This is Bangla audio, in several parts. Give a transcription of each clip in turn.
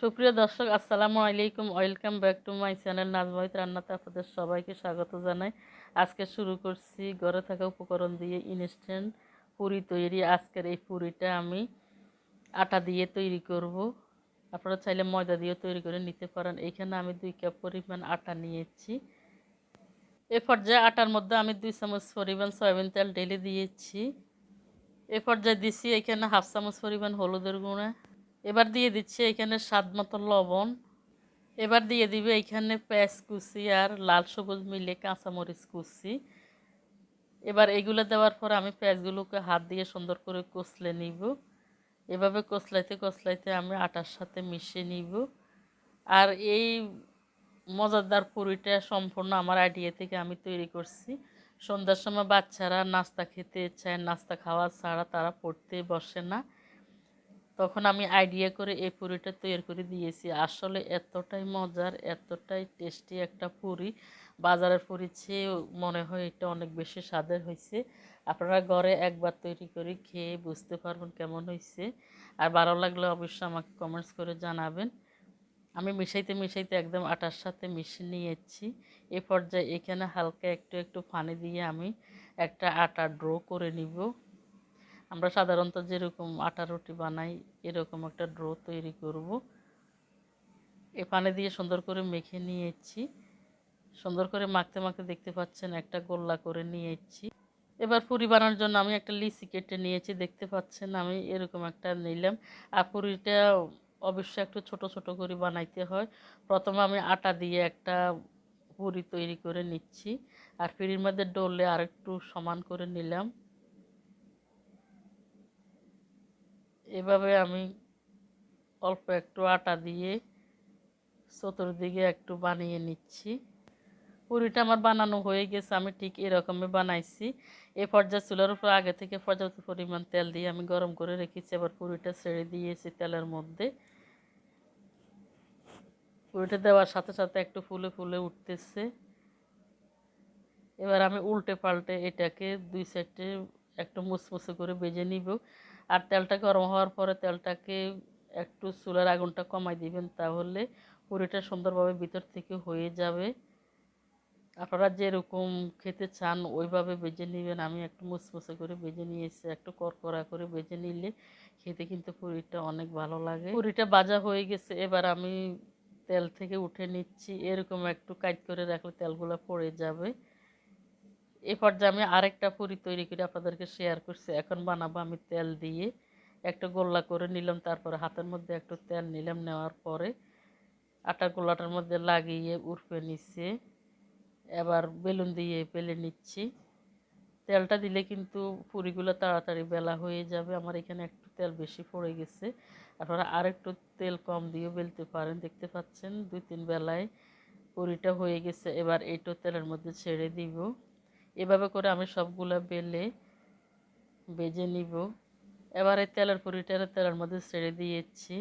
সুপ্রিয় দর্শক, আসসালামু আলাইকুম। Welcome back to my channel নাজমাহিত রান্নাতে আপনাদের সবাইকে স্বাগত জানাই। আজকে শুরু করছি ঘরে থাকা উপকরণ দিয়ে ইনস্ট্যান্ট পুরি তৈরি। আজকের এই পুরিটা আমি আটা দিয়ে তৈরি করব। আপনারা চাইলে ময়দা দিয়ে তৈরি করে নিতে পারেন। এইখানে আমি দুই কাপ পরিমাণ আটা নিয়েছি। এ পর্যায়ে আটার মধ্যে আমি দুই চামচ পরিমাণ সয়াবিন তেল ঢেলে দিয়েছি। এ পর্যায়ে দিছি এখানে হাফ চামচ পরিমাণ হলুদের গুঁড়া। এবার দিয়ে দিচ্ছি এখানে স্বাদ মতো লবণ। এবার দিয়ে দিবে এখানে পেঁয়াজ কুচি আর লাল সবুজ মিলে কাঁচামরিচ কুচি। এবার এগুলো দেওয়ার পর আমি পেঁয়াজগুলোকে হাত দিয়ে সুন্দর করে কষলে নিব। এভাবে কষলাইতে কষলাইতে আমি আটার সাথে মিশিয়ে নিব। আর এই মজাদার পুরিটা সম্পূর্ণ আমার আইডিয়া থেকে আমি তৈরি করছি। সন্ধ্যার সময় বাচ্চারা নাস্তা খেতে চায়, নাস্তা খাওয়া ছাড়া তারা পড়তে বসে না। তখন আমি আইডিয়া করে এই পুরিটা তৈরি করে দিয়েছি। আসলে এতটাই মজার, এতটাই টেস্টি একটা পুরি। বাজারের পুরি চেয়ে মনে হয় এটা অনেক বেশি স্বাদের হয়েছে। আপনারা ঘরে একবার তৈরি করে খেয়ে বুঝতে পারবেন কেমন হয়েছে। আর ভালো লাগলে অবশ্যই আমাকে কমেন্টস করে জানাবেন। আমি মিশাইতে মিশাইতে একদম আটার সাথে মিশিয়ে নিয়েছি। এ পর্যায়ে এখানে হালকা একটু একটু পানি দিয়ে আমি একটা আটা ড্র করে নিব। আমরা সাধারণত যেরকম আটা রুটি বানাই, এরকম একটা ড্রো তৈরি করব। এ পানি দিয়ে সুন্দর করে মেখে নিয়েছি। সুন্দর করে মাখতে মাখতে দেখতে পাচ্ছেন একটা গোল্লা করে নিয়েছি। এবার পুরি বানানোর জন্য আমি একটা লিচি কেটে নিয়েছি, দেখতে পাচ্ছেন আমি এরকম একটা নিলাম। আর পুরিটা অবশ্যই একটু ছোট ছোট করে বানাইতে হয়। প্রথমে আমি আটা দিয়ে একটা পুরি তৈরি করে নিচ্ছি। আর পিড়ির মধ্যে ডললে আরেকটু সমান করে নিলাম। এভাবে আমি অল্প একটু আটা দিয়ে চতুর্দিকে একটু বানিয়ে নিচ্ছি। পুরিটা আমার বানানো হয়ে গেছে, আমি ঠিক এরকমই বানাইছি। এ পর্যায়ে চুলার উপর আগে থেকে পর্যাপ্ত পরিমাণ তেল দিয়ে আমি গরম করে রেখেছি আবার পুরিটা ছেড়ে দিয়েছি তেলের মধ্যে। পুরিটা দেওয়ার সাথে সাথে একটু ফুলে ফুলে উঠতেছে। এবার আমি উল্টে পাল্টে এটাকে দুই সাইডে একটু মুসমুসে করে বেজে নিব। আর তেলটা গরম হওয়ার পরে তেলটাকে একটু চুলার আগুনটা কমাই দিবেন, তাহলে পুরিটা সুন্দরভাবে ভিতর থেকে হয়ে যাবে। আপনারা যেরকম খেতে চান ওইভাবে বেজে নেবেন। আমি একটু মুসমুসে করে বেজে নিয়েছি, একটু করকরা করে বেজে নিলে খেতে কিন্তু পুরিটা অনেক ভালো লাগে। পুরিটা বাজা হয়ে গেছে, এবার আমি তেল থেকে উঠে নিচ্ছি। এরকম একটু কাজ করে রাখলে তেলগুলো পড়ে যাবে। এ পর্যায়ে আমি আরেকটা পুরি তৈরি করে আপনাদেরকে শেয়ার করছি। এখন বানাবো আমি তেল দিয়ে। একটা গোল্লা করে নিলাম, তারপরে হাতের মধ্যে একটু তেল নিলাম, নেওয়ার পরে আটা গোল্লাটার মধ্যে লাগিয়ে উড়পে নিচ্ছে। এবার বেলুন দিয়ে পেলে নিচ্ছি। তেলটা দিলে কিন্তু পুরিগুলো তাড়াতাড়ি বেলা হয়ে যাবে। আমার এখানে একটু তেল বেশি পড়ে গেছে। আপনারা আরেকটু তেল কম দিয়ে বেলতে পারেন। দেখতে পাচ্ছেন, দুই তিন বেলায় পুরিটা হয়ে গেছে। এবার এইটো তেলের মধ্যে ছেড়ে দিব। এভাবে করে আমি সবগুলো বেলে বেজে নিব। এবারে তেলের পুরিটারে তেলের মধ্যে ছেড়ে দিয়েছি।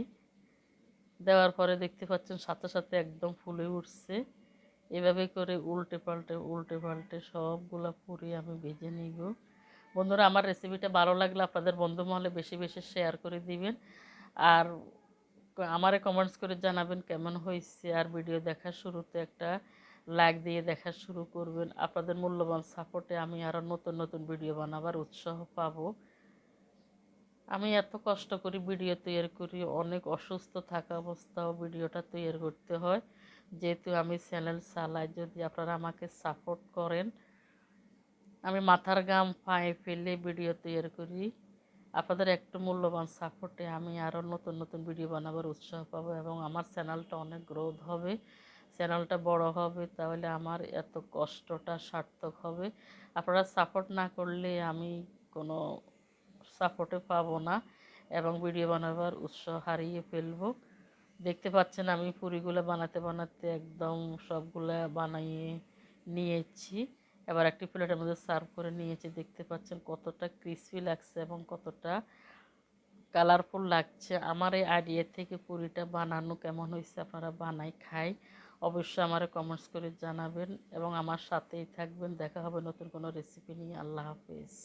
দেওয়ার পরে দেখতে পাচ্ছেন সাথে সাথে একদম ফুলে উঠছে। এভাবে করে উল্টে পাল্টে উল্টে পাল্টে সবগুলো পুরি আমি ভেজে নিব। বন্ধুরা, আমার রেসিপিটা ভালো লাগলে আপনাদের বন্ধু মহলে বেশি বেশি শেয়ার করে দিবেন। আর আমারে কমেন্টস করে জানাবেন কেমন হয়েছে। আর ভিডিও দেখার শুরুতে একটা লাইক দিয়ে দেখা শুরু করবেন। আপনাদের মূল্যবান সাপোর্টে আমি আরও নতুন নতুন ভিডিও বানাবার উৎসাহ পাবো। আমি এত কষ্ট করি ভিডিও তৈরি করি, অনেক অসুস্থ থাকা অবস্থাও ভিডিওটা তৈরি করতে হয়। যেহেতু আমি চ্যানেল চালাই, যদি আপনারা আমাকে সাপোর্ট করেন, আমি মাথার গাম পায়ে ফেলে ভিডিও তৈরি করি। আপনাদের একটু মূল্যবান সাপোর্টে আমি আরও নতুন নতুন ভিডিও বানাবার উৎসাহ পাবো এবং আমার চ্যানেলটা অনেক গ্রোথ হবে। চ্যানেলটা বড় হবে, তাহলে আমার এত কষ্টটা সার্থক হবে। আপনারা সাপোর্ট না করলে আমি কোনো সাপোর্টে পাবো না এবং ভিডিও বানাবার উৎসাহ হারিয়ে ফেলব। দেখতে পাচ্ছেন আমি পুরিগুলো বানাতে বানাতে একদম সবগুলা বানিয়ে নিয়েছি। এবার একটি প্লেটের মধ্যে সার্ভ করে নিয়েছি, দেখতে পাচ্ছেন কতটা ক্রিসপি লাগছে এবং কতটা কালারফুল লাগছে। আমার এই আইডিয়া থেকে পুরিটা বানানো কেমন হয়েছে আপনারা বানাই খাই অবশ্যই আমার কমেন্টস করে জানাবেন এবং আমার সাথেই থাকবেন। দেখা হবে নতুন কোনো রেসিপি নিয়ে। আল্লাহ হাফিজ।